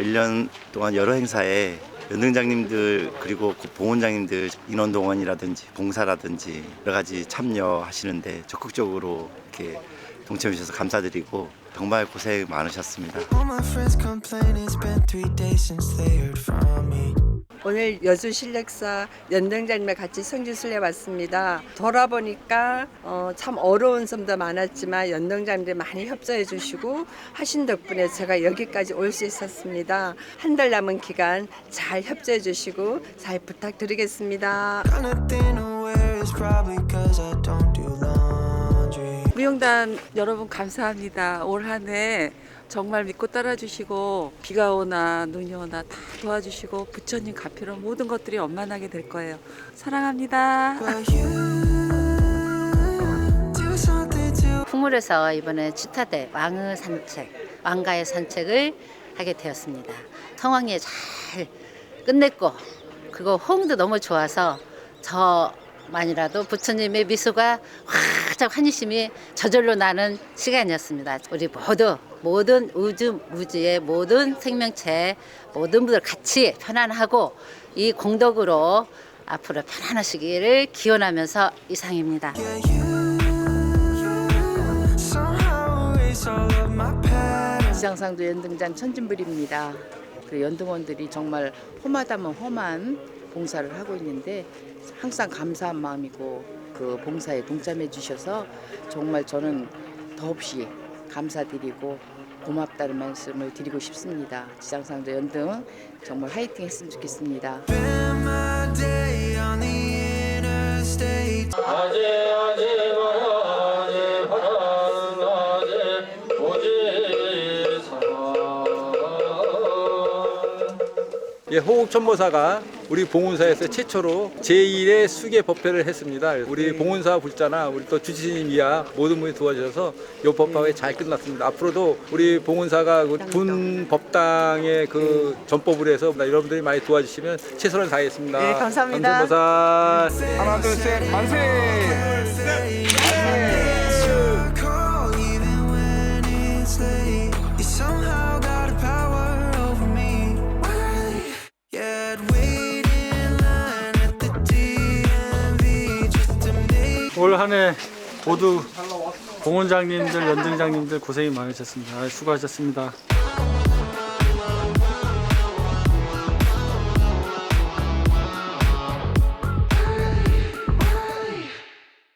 1년 동안 여러 행사에 연등장님들 그리고 그 봉원장님들 인원동원이라든지 봉사라든지 여러 가지 참여하시는데 적극적으로 이렇게 동참해 주셔서 감사드리고 정말 고생 많으셨습니다. 오늘 여주 실력사 연등장님과 같이 성지순례 왔습니다. 돌아보니까 어, 참 어려운 점도 많았지만 연등장님들이 많이 협조해 주시고 하신 덕분에 제가 여기까지 올 수 있었습니다. 한 달 남은 기간 잘 협조해 주시고 잘 부탁드리겠습니다. 무용단 여러분 감사합니다. 올 한 해 정말 믿고 따라주시고 비가 오나 눈이 오나 다 도와주시고 부처님 가피로 모든 것들이 원만하게 될 거예요. 사랑합니다. 풍물에서 이번에 치타대 왕의 산책, 왕가의 산책을 하게 되었습니다. 성황리에 잘 끝냈고 그리고 호응도 너무 좋아서 저만이라도 부처님의 미소가 활짝 환희심이 저절로 나는 시간이었습니다. 우리 모두 모든 우주 무지의 모든 생명체 모든 분들 같이 편안하고 이 공덕으로 앞으로 편안하시기를 기원하면서 이상입니다. 지상상도 연등장 천진불입니다. 그 연등원들이 정말 험하다면 험한 봉사를 하고 있는데 항상 감사한 마음이고 그 봉사에 동참해 주셔서 정말 저는 더없이 감사드리고 고맙다는 말씀을 드리고 싶습니다. 지상상도 연등 정말 화이팅 했으면 좋겠습니다. 예, 호국 천보사가 우리 봉은사에서 최초로 제1의 수계 법회를 했습니다. 우리 봉은사 불자나 우리 또 주지님 이하 모든 분이 도와주셔서 이 법화가 잘 끝났습니다. 앞으로도 우리 봉은사가 그군 법당의 그 전법을 해서 여러분들이 많이 도와주시면 최선을 다하겠습니다. 네, 감사합니다. 감사보사 하나 둘 셋 만세! Call 올 한 해 모두 공원장님들, 연등장님들 고생이 많으셨습니다. 아, 수고하셨습니다.